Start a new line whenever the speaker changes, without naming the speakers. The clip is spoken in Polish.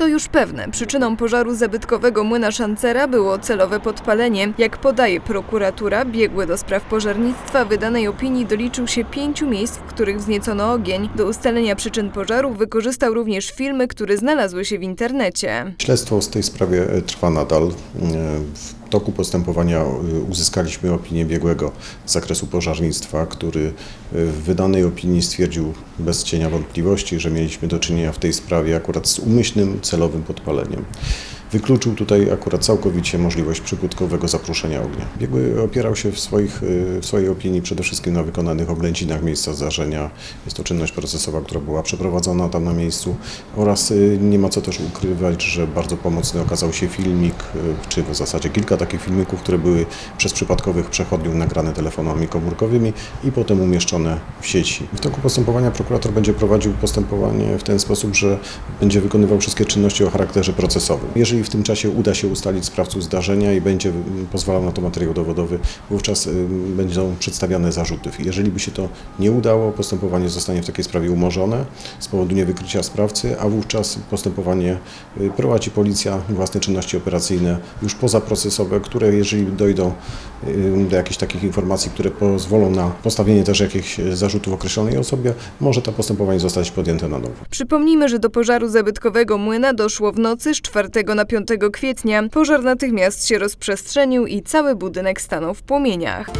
To już pewne. Przyczyną pożaru zabytkowego młyna szancera było celowe podpalenie. Jak podaje prokuratura, biegły do spraw pożarnictwa wydanej opinii doliczył się pięciu miejsc, w których wzniecono ogień. Do ustalenia przyczyn pożaru wykorzystał również filmy, które znalazły się w internecie.
Śledztwo w tej sprawie e, trwa nadal. E, W toku postępowania e, uzyskaliśmy opinię biegłego z zakresu pożarnictwa, który e, w wydanej opinii stwierdził bez cienia wątpliwości, że mieliśmy do czynienia w tej sprawie akurat z umyślnym, celowym podpaleniem. Wykluczył tutaj akurat całkowicie możliwość przypadkowego zapruszenia ognia. Biegły opierał się w, swoich, e, w swojej opinii przede wszystkim na wykonanych oględzinach miejsca zdarzenia. Jest to czynność procesowa, która była przeprowadzona tam na miejscu oraz e, nie ma co też ukrywać, że bardzo pomocny okazał się filmik, e, czy w zasadzie kilka takich filmików, które były przez przypadkowych przechodniów nagrane telefonami komórkowymi i potem umieszczone w sieci. W toku postępowania prokurator będzie prowadził postępowanie w ten sposób, że będzie wykonywał wszystkie czynności o charakterze procesowym. Jeżeli w tym czasie uda się ustalić sprawców zdarzenia i będzie mm, pozwalał na to materiał dowodowy, wówczas będą przedstawiane zarzuty. Jeżeli by się to nie udało, postępowanie zostanie w takiej sprawie umorzone z powodu niewykrycia sprawcy, a wówczas postępowanie y, prowadzi policja, własne czynności operacyjne już pozaprocesowe, które jeżeli dojdą do jakichś takich informacji, które pozwolą na postawienie też jakichś zarzutów określonej osobie, może to postępowanie zostać podjęte na nowo.
Przypomnijmy, że do pożaru zabytkowego młyna doszło w nocy z 4 na 5 kwietnia. Pożar natychmiast się rozprzestrzenił i cały budynek stanął w płomieniach.